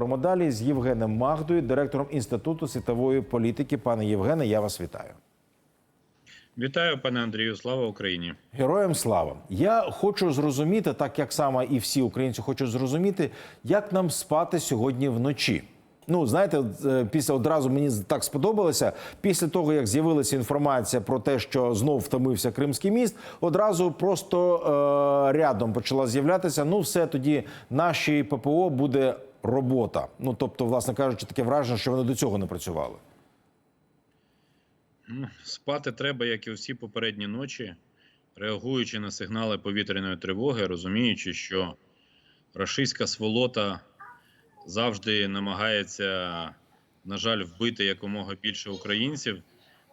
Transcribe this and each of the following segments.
говоримо далі з Євгеном Магдою, директором Інституту світової політики. Пане Євгене, я вас вітаю. Вітаю, пане Андрію. Слава Україні. Героям слава! Я хочу зрозуміти, так як саме і всі українці хочуть зрозуміти, як нам спати сьогодні вночі. Ну, знаєте, е, після одразу мені так сподобалося. Після того, як з'явилася інформація про те, що знов втомився Кримський міст, одразу просто е, рядом почала з'являтися. Ну, все тоді нашій ППО буде робота. Ну, тобто, власне кажучи, таке враження, що вони до цього не працювали. Спати треба, як і всі попередні ночі, реагуючи на сигнали повітряної тривоги, розуміючи, що рашистська сволота завжди намагається, на жаль, вбити якомога більше українців,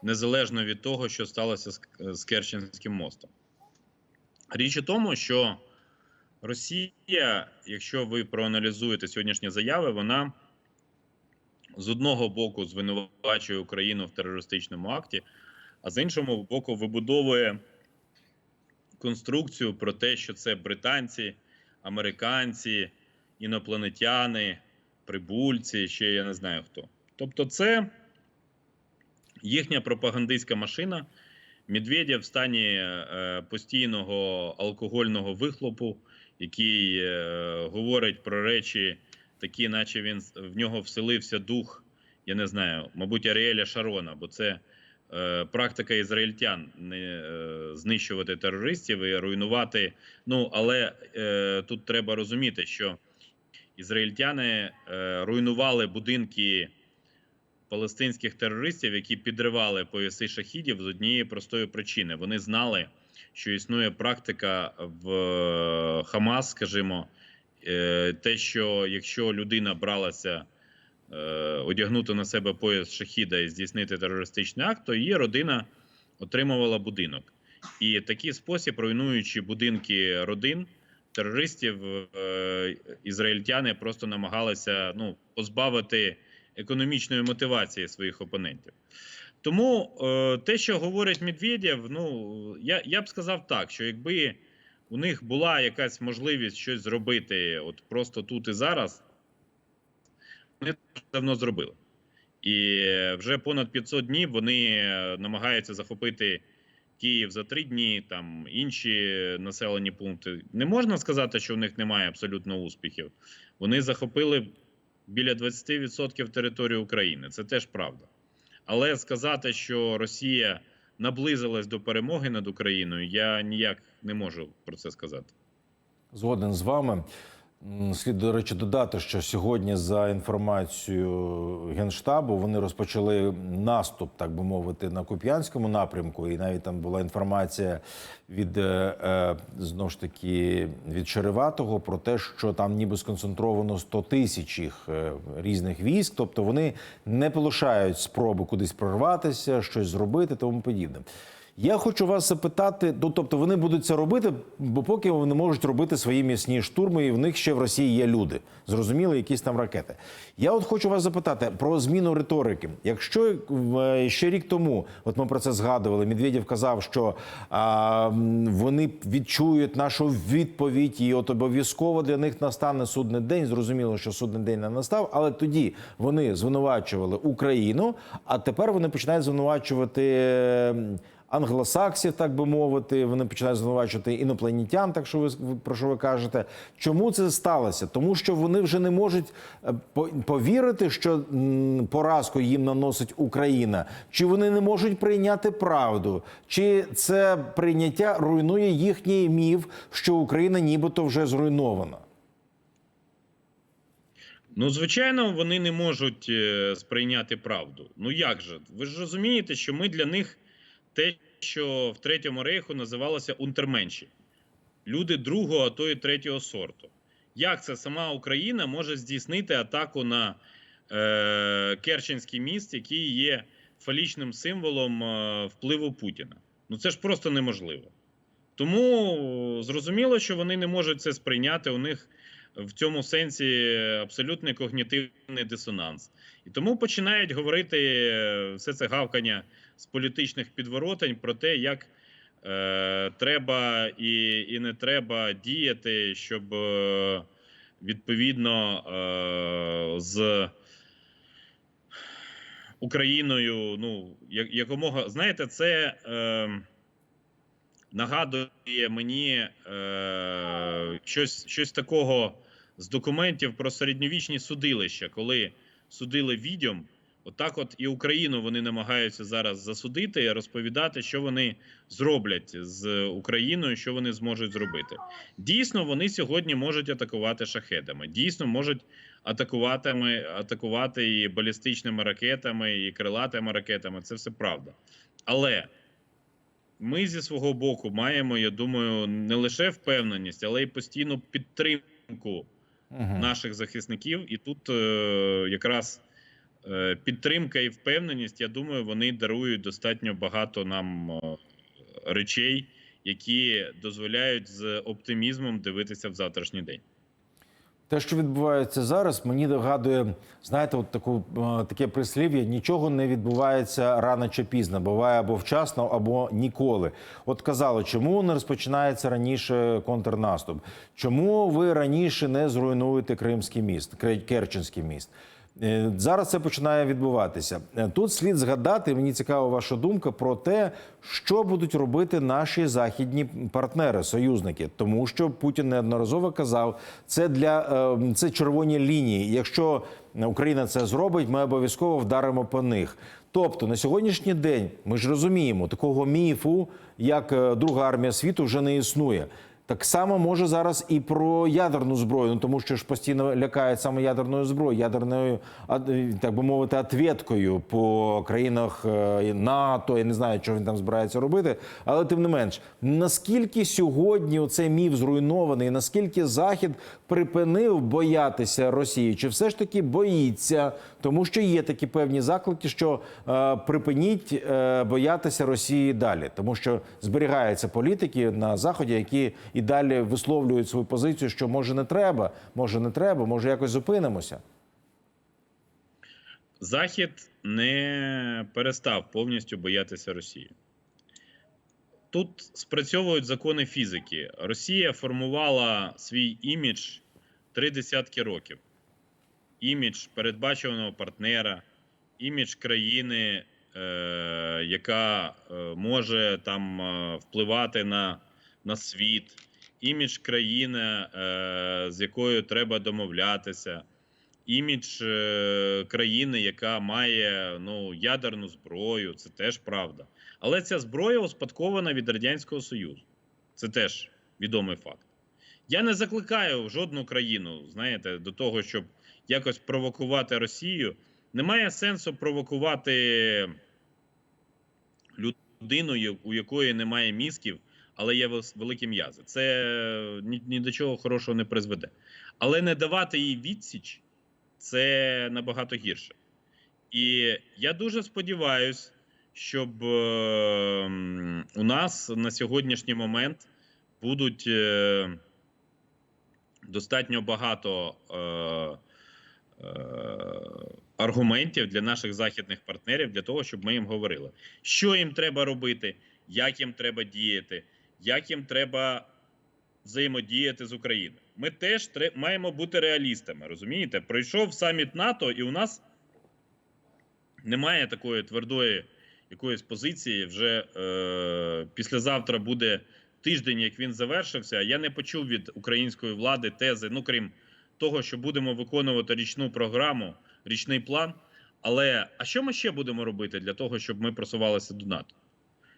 незалежно від того, що сталося з Керченським мостом. Річ у тому, що Росія, якщо ви проаналізуєте сьогоднішні заяви, вона з одного боку звинувачує Україну в терористичному акті, а з іншого боку, вибудовує конструкцію про те, що це британці, американці, інопланетяни, прибульці, ще я не знаю хто. Тобто, це їхня пропагандистська машина. Медведєв в стані е, постійного алкогольного вихлопу, який е, говорить про речі, такі, наче він в нього вселився дух, я не знаю, мабуть, Аріеля Шарона, бо це е, практика ізраїльтян не е, знищувати терористів і руйнувати. Ну але е, тут треба розуміти, що ізраїльтяни е, руйнували будинки палестинських терористів, які підривали пояси шахідів з однієї простої причини. Вони знали, що існує практика в е, Хамас, скажімо, е, те, що якщо людина бралася е, одягнути на себе пояс шахіда і здійснити терористичний акт, то її родина отримувала будинок. І такий спосіб, руйнуючи будинки родин терористів, ізраїльтяни просто намагалися ну, позбавити економічної мотивації своїх опонентів. Тому е, те, що говорить Медведєв, ну я, я б сказав так, що якби у них була якась можливість щось зробити, от просто тут і зараз, вони давно зробили. І вже понад 500 днів вони е, намагаються захопити Київ за три дні, там інші населені пункти. Не можна сказати, що в них немає абсолютно успіхів. Вони захопили біля 20% території України. Це теж правда. Але сказати, що Росія наблизилась до перемоги над Україною, я ніяк не можу про це сказати. Згоден з вами. Слід, до речі, додати, що сьогодні, за інформацією Генштабу, вони розпочали наступ, так би мовити, на Куп'янському напрямку. І навіть там була інформація від е, е, знову ж таки від Череватого про те, що там ніби сконцентровано 100 тисяч їх е, різних військ. Тобто вони не полишають спроби кудись прорватися, щось зробити, тому подібне. Я хочу вас запитати, ну тобто вони будуть це робити, бо поки вони можуть робити свої м'ясні штурми, і в них ще в Росії є люди. Зрозуміли, якісь там ракети. Я от хочу вас запитати про зміну риторики. Якщо е, ще рік тому, от ми про це згадували, Медведєв казав, що а, вони відчують нашу відповідь, і от обов'язково для них настане судний день. Зрозуміло, що судний день не настав, але тоді вони звинувачували Україну, а тепер вони починають звинувачувати. Англосаксів, так би мовити, вони починають звинувачувати інопланетян, так що ви про що ви кажете. Чому це сталося? Тому що вони вже не можуть е, повірити, що поразку їм наносить Україна, чи вони не можуть прийняти правду, чи це прийняття руйнує їхній міф, що Україна нібито вже зруйнована. Ну, звичайно, вони не можуть е, сприйняти правду. Ну як же? Ви ж розумієте, що ми для них те, що в Третьому рейху називалося унтерменші. Люди другого, а то і третього сорту. Як це сама Україна може здійснити атаку на е, Керченський міст, який є фалічним символом е, впливу Путіна? Ну це ж просто неможливо. Тому зрозуміло, що вони не можуть це сприйняти. У них в цьому сенсі абсолютний когнітивний дисонанс. І тому починають говорити е, все це гавкання з політичних підворотень про те, як е, треба і, і не треба діяти, щоб е, відповідно е, з Україною. Ну, якомога знаєте, це е, нагадує мені е, щось, щось такого з документів про середньовічні судилища, коли судили відьом. Отак, от і Україну вони намагаються зараз засудити і розповідати, що вони зроблять з Україною, що вони зможуть зробити. Дійсно, вони сьогодні можуть атакувати шахедами. Дійсно, можуть атакувати, атакувати і балістичними ракетами, і крилатими ракетами. Це все правда. Але ми зі свого боку маємо, я думаю, не лише впевненість, але й постійну підтримку Мгм. наших захисників. І тут е, якраз підтримка і впевненість, я думаю, вони дарують достатньо багато нам е, речей, які дозволяють з оптимізмом дивитися в завтрашній день. Те, що відбувається зараз, мені догадує, знаєте, от таку е, таке прислів'я: нічого не відбувається рано чи пізно, буває або вчасно, або ніколи. От казали, чому не розпочинається раніше контрнаступ? Чому ви раніше не зруйнуєте Кримський міст, Керченський міст? Е, Зараз це починає відбуватися. Е, Тут слід згадати, мені цікава ваша думка про те, що будуть робити наші західні партнери, союзники, тому що Путін неодноразово казав, це для е, це червоні лінії. Якщо Україна це зробить, ми обов'язково вдаримо по них. Тобто на сьогоднішній день ми ж розуміємо, такого міфу, як Друга армія світу, вже не існує. Так само може зараз і про ядерну зброю, ну тому що ж постійно лякають саме ядерною зброєю, ядерною, так би мовити, ответкою по країнах е, НАТО. Я не знаю, що він там збирається робити, але тим не менш, наскільки сьогодні оцей міф зруйнований, наскільки Захід припинив боятися Росії, чи все ж таки боїться, тому що є такі певні заклики, що е, припиніть е, боятися Росії далі, тому що зберігаються політики на заході, які і далі висловлюють свою позицію, що може не треба, може не треба, може якось зупинимося. Захід не перестав повністю боятися Росії. Тут спрацьовують закони фізики. Росія формувала свій імідж три десятки років. Імідж передбачуваного партнера, імідж країни, е, яка е, може там е, впливати на, на світ, імідж країни, е, з якою треба домовлятися імідж е, країни, яка має ну, ядерну зброю, це теж правда. Але ця зброя успадкована від Радянського Союзу. Це теж відомий факт. Я не закликаю жодну країну, знаєте, до того, щоб якось провокувати Росію. Немає сенсу провокувати людину, у якої немає мізків, але є вел- великі м'язи. Це ні, ні до чого хорошого не призведе. Але не давати їй відсіч це набагато гірше. І я дуже сподіваюся, щоб е, у нас на сьогоднішній момент будуть е, достатньо багато е, е, аргументів для наших західних партнерів для того, щоб ми їм говорили, що їм треба робити, як їм треба діяти, як їм треба взаємодіяти з Україною. Ми теж маємо бути реалістами. Розумієте? Пройшов саміт НАТО, і у нас немає такої твердої якоїсь позиції. Вже е, післязавтра буде тиждень, як він завершився. Я не почув від української влади тези, ну крім того, що будемо виконувати річну програму, річний план. Але а що ми ще будемо робити для того, щоб ми просувалися до НАТО?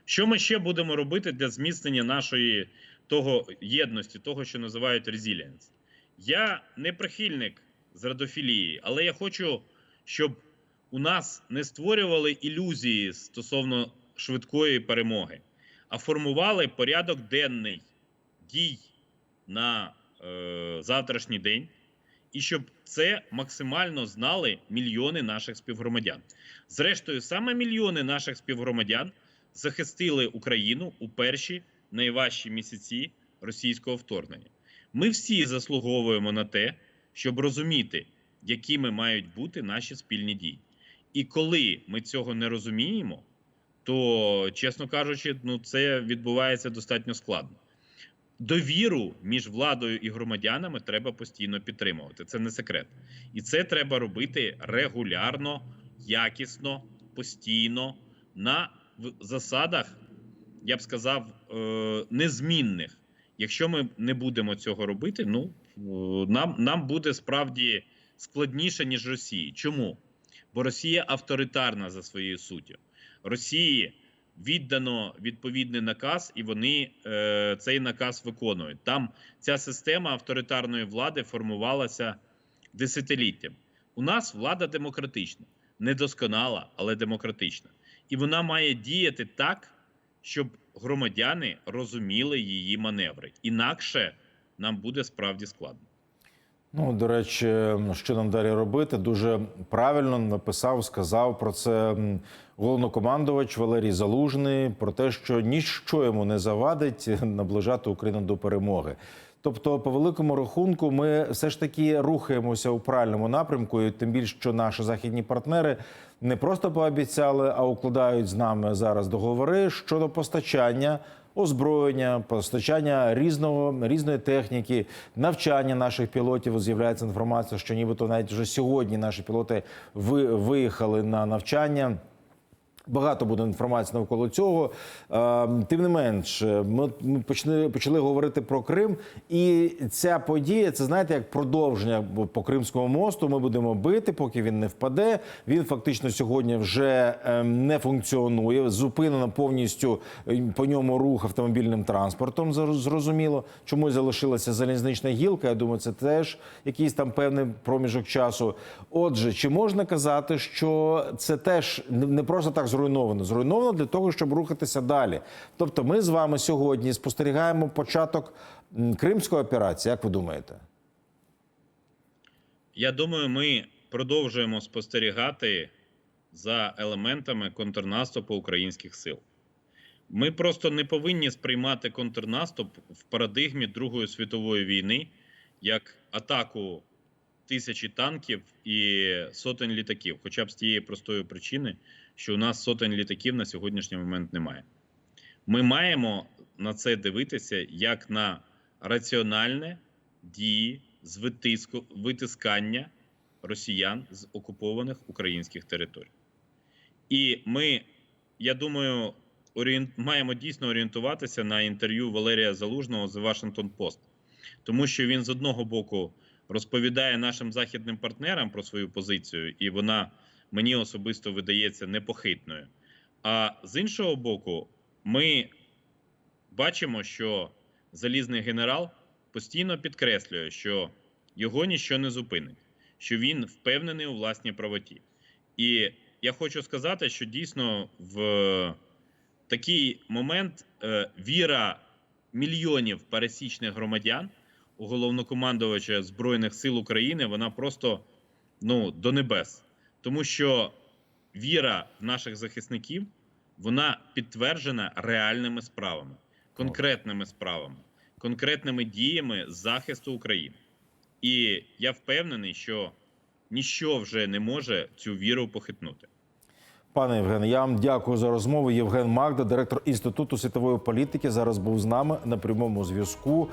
Що ми ще будемо робити для зміцнення нашої того єдності, того, що називають резилієнс? Я не прихильник зрадофілії, але я хочу, щоб у нас не створювали ілюзії стосовно швидкої перемоги, а формували порядок денний дій на е, завтрашній день, і щоб це максимально знали мільйони наших співгромадян. Зрештою, саме мільйони наших співгромадян захистили Україну у перші найважчі місяці російського вторгнення. Ми всі заслуговуємо на те, щоб розуміти, якими мають бути наші спільні дії. І коли ми цього не розуміємо, то, чесно кажучи, ну це відбувається достатньо складно. довіру між владою і громадянами треба постійно підтримувати. Це не секрет. І це треба робити регулярно, якісно, постійно, на засадах, я б сказав, е, незмінних. Якщо ми не будемо цього робити, ну е, нам, нам буде справді складніше, ніж Росії. Чому? Бо Росія авторитарна за своєю суттю. Росії віддано відповідний наказ, і вони е, цей наказ виконують. Там ця система авторитарної влади формувалася десятиліттям. У нас влада демократична, недосконала, але демократична. І вона має діяти так, щоб громадяни розуміли її маневри. Інакше нам буде справді складно. Ну, до речі, що нам далі робити? Дуже правильно написав, сказав про це головнокомандувач Валерій Залужний про те, що ніщо йому не завадить наближати Україну до перемоги. Тобто, по великому рахунку, ми все ж таки рухаємося у правильному напрямку, і тим більше, що наші західні партнери не просто пообіцяли, а укладають з нами зараз договори щодо постачання озброєння, постачання різного різної техніки, навчання наших пілотів. З'являється інформація, що нібито навіть вже сьогодні наші пілоти ви, виїхали на навчання. Багато буде інформації навколо цього. Е, Тим не менш, ми, ми почали, почали говорити про Крим, і ця подія це знаєте як продовження по Кримському мосту. Ми будемо бити, поки він не впаде. Він фактично сьогодні вже е, не функціонує. Зупинено повністю е, по ньому рух автомобільним транспортом. Зрозуміло, чому залишилася залізнична гілка. Я думаю, це теж якийсь там певний проміжок часу. Отже, чи можна казати, що це теж не просто так зруйновано? Зруйновано для того, щоб рухатися далі. Тобто, ми з вами сьогодні спостерігаємо початок кримської операції. Як ви думаєте? Я думаю, ми продовжуємо спостерігати за елементами контрнаступу українських сил. Ми просто не повинні сприймати контрнаступ в парадигмі Другої світової війни як атаку тисячі танків і сотень літаків, хоча б з тієї простої причини, що у нас сотень літаків на сьогоднішній момент немає. Ми маємо на це дивитися як на раціональне дії з витиску, витискання росіян з окупованих українських територій. І ми, я думаю, орієнт, маємо дійсно орієнтуватися на інтерв'ю Валерія Залужного з Washington Post, тому що він з одного боку розповідає нашим західним партнерам про свою позицію, і вона мені особисто видається непохитною. А з іншого боку, ми бачимо, що залізний генерал постійно підкреслює, що його ніщо не зупинить, що він впевнений у власній правоті. І я хочу сказати, що дійсно в такий момент е, віра мільйонів пересічних громадян у головнокомандувача Збройних сил України вона просто ну, до небес. Тому що віра наших захисників вона підтверджена реальними справами, конкретними справами, конкретними діями захисту України. І я впевнений, що ніщо вже не може цю віру похитнути. Пане Євгене, я вам дякую за розмову. Євген Магда, директор інституту світової політики, зараз був з нами на прямому зв'язку.